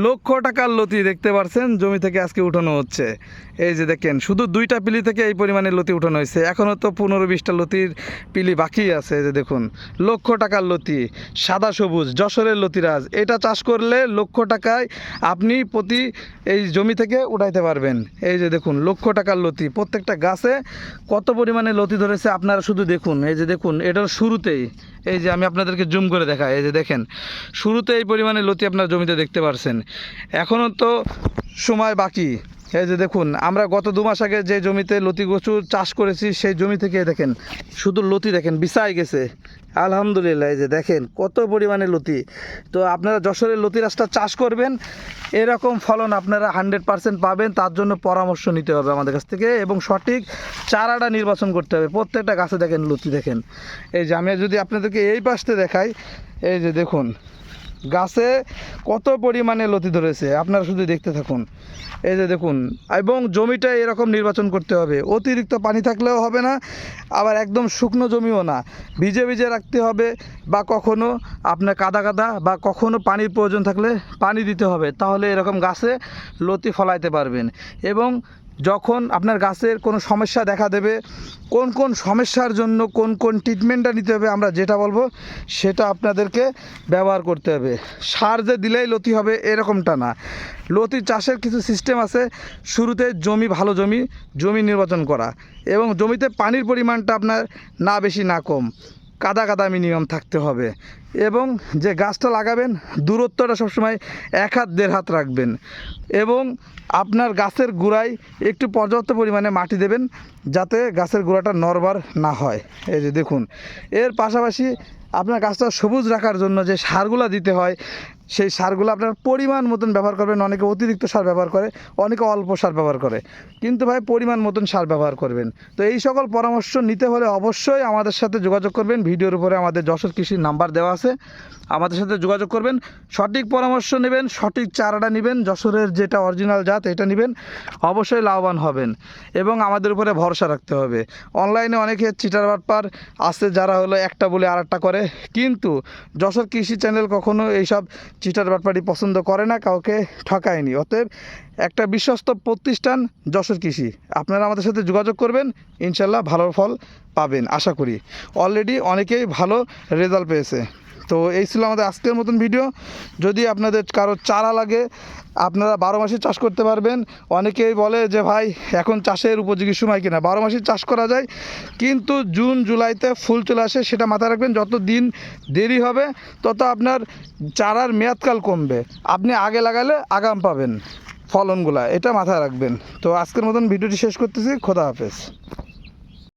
লক্ষ টাকার লতি দেখতে পাচ্ছেন জমি থেকে আজকে উঠানো হচ্ছে। এই যে দেখেন, শুধু দুইটা পিলি থেকে এই পরিমাণে লতি উঠানো হয়েছে। এখনও তো পনেরো বিশটা লতির পিলি বাকি আছে, এই যে দেখুন। লক্ষ টাকার লতি, সাদা সবুজ, যশোরের লতিরাজ। এটা চাষ করলে লক্ষ টাকায় আপনি প্রতি এই জমি থেকে উঠাইতে পারবেন। এই যে দেখুন, লক্ষ টাকার লতি। প্রত্যেকটা গাছে কত পরিমাণে লতি ধরেছে আপনারা শুধু দেখুন। এই যে দেখুন, এটার শুরুতেই, এই যে আমি আপনাদেরকে জুম করে দেখাই। এই যে দেখেন, শুরুতে এই পরিমাণে লতি আপনার জমিতে দেখতে পারছেন। এখনও তো সময় বাকি। এই যে দেখুন, আমরা গত দু মাস আগে যে জমিতে লতি কচু চাষ করেছি, সেই জমি থেকে দেখেন, শুধু লতি দেখেন, বিছাই গেছে। আলহামদুলিল্লাহ, এই যে দেখেন, কত পরিমাণে লতি। তো আপনারা যশোরের লতি রাসটা চাষ করবেন, এরকম ফলন আপনারা হান্ড্রেড পারসেন্ট পাবেন, তার জন্য পরামর্শ নিতে হবে আমাদের কাছ থেকে এবং সঠিক চারাটা নির্বাচন করতে হবে। প্রত্যেকটা গাছে দেখেন, লতি দেখেন। এই যে আমি যদি আপনাদেরকে এই পাশতে দেখাই, এই যে দেখুন গাছে কত পরিমাণে লতি ধরেছে? আপনারা শুধু দেখতে থাকুন। এই যে দেখুন, এবং জমিটা এরকম নির্বাচন করতে হবে। অতিরিক্ত পানি থাকলেও হবে না, আবার একদম শুকনো জমিও না। ভিজে ভিজে রাখতে হবে, বা কখনো আপনার কাদা কাদা, বা কখনো পানির প্রয়োজন থাকলে পানি দিতে হবে। তাহলে এরকম গাছে লতি ফলাইতে পারবেন। এবং যখন আপনার গাছের কোনো সমস্যা দেখা দেবে, কোন কোন সমস্যার জন্য কোন কোন ট্রিটমেন্টটা নিতে হবে আমরা যেটা বলব, সেটা আপনাদেরকে ব্যবহার করতে হবে। সার যে দিলেই লতি হবে এরকমটা না। লতি চাষের কিছু সিস্টেম আছে, শুরুতে জমি, ভালো জমি জমি নির্বাচন করা এবং জমিতে পানির পরিমাণটা আপনার না বেশি না কম। কাদা কাদা মিনিমাম থাকতে হবে। এবং যে গাছটা লাগাবেন, দূরত্বটা সবসময় এক হাত, দেড় হাত রাখবেন। এবং আপনার গাছের গোড়ায় একটু পর্যাপ্ত পরিমাণে মাটি দেবেন, যাতে গাছের গোড়াটা নরবার না হয়। এই যে দেখুন, এর পাশাপাশি আপনার গাছটা সবুজ রাখার জন্য যে সারগুলো দিতে হয় সেই সারগুলো আপনার পরিমাণ মতন ব্যবহার করবেন। অনেকে অতিরিক্ত সার ব্যবহার করে, অনেকে অল্প সার ব্যবহার করে। কিন্তু ভাই, পরিমাণ মতন সার ব্যবহার করবেন। তো এই সকল পরামর্শ নিতে হলে অবশ্যই আমাদের সাথে যোগাযোগ করবেন। ভিডিওর উপরে আমাদের যশোর কৃষির নাম্বার দেওয়া আছে। আমাদের সাথে যোগাযোগ করবেন। সঠিক পরামর্শ নেবেন, সঠিক চারাটা নেবেন, যশোরের যেটা অরিজিনাল জাত, এটা নেবেন। অবশ্যই লাভবান হবেন এবং আমাদের উপরে ভরসা রাখতে হবে। অনলাইনে অনেকে চিটার বাটপার আছে, যারা হলো একটা বলে আর করে। কিন্তু যশোর কৃষি চ্যানেল কখনো এইসব চিটার বাটপাটি পছন্দ করে না, কাউকে ঠকায়নি। অতএব একটা বিশ্বস্ত প্রতিষ্ঠান যশোর কৃষি। আপনারা আমাদের সাথে যোগাযোগ করবেন, ইনশাল্লাহ ভালো ফল পাবেন, আশা করি। অলরেডি অনেকেই ভালো রেজাল্ট পেয়েছে। তো এই ছিল আমাদের আজকের মতন ভিডিও। যদি আপনাদের কারও চারা লাগে, আপনারা বারো মাসে চাষ করতে পারবেন। অনেকেই বলে যে, ভাই, এখন চাষের উপযোগী সময় কিনা? বারো মাসে চাষ করা যায়, কিন্তু জুন, জুলাইতে ফুল চলে আসে, সেটা মাথায় রাখবেন, যত দিন দেরি হবে, তত আপনার চারার মেয়াদকাল কমবে। আপনি আগে লাগালে আগাম পাবেন ফলনগুলা, এটা মাথায় রাখবেন। তো আজকের মতন ভিডিওটি শেষ করতেছি, খোদা হাফেজ।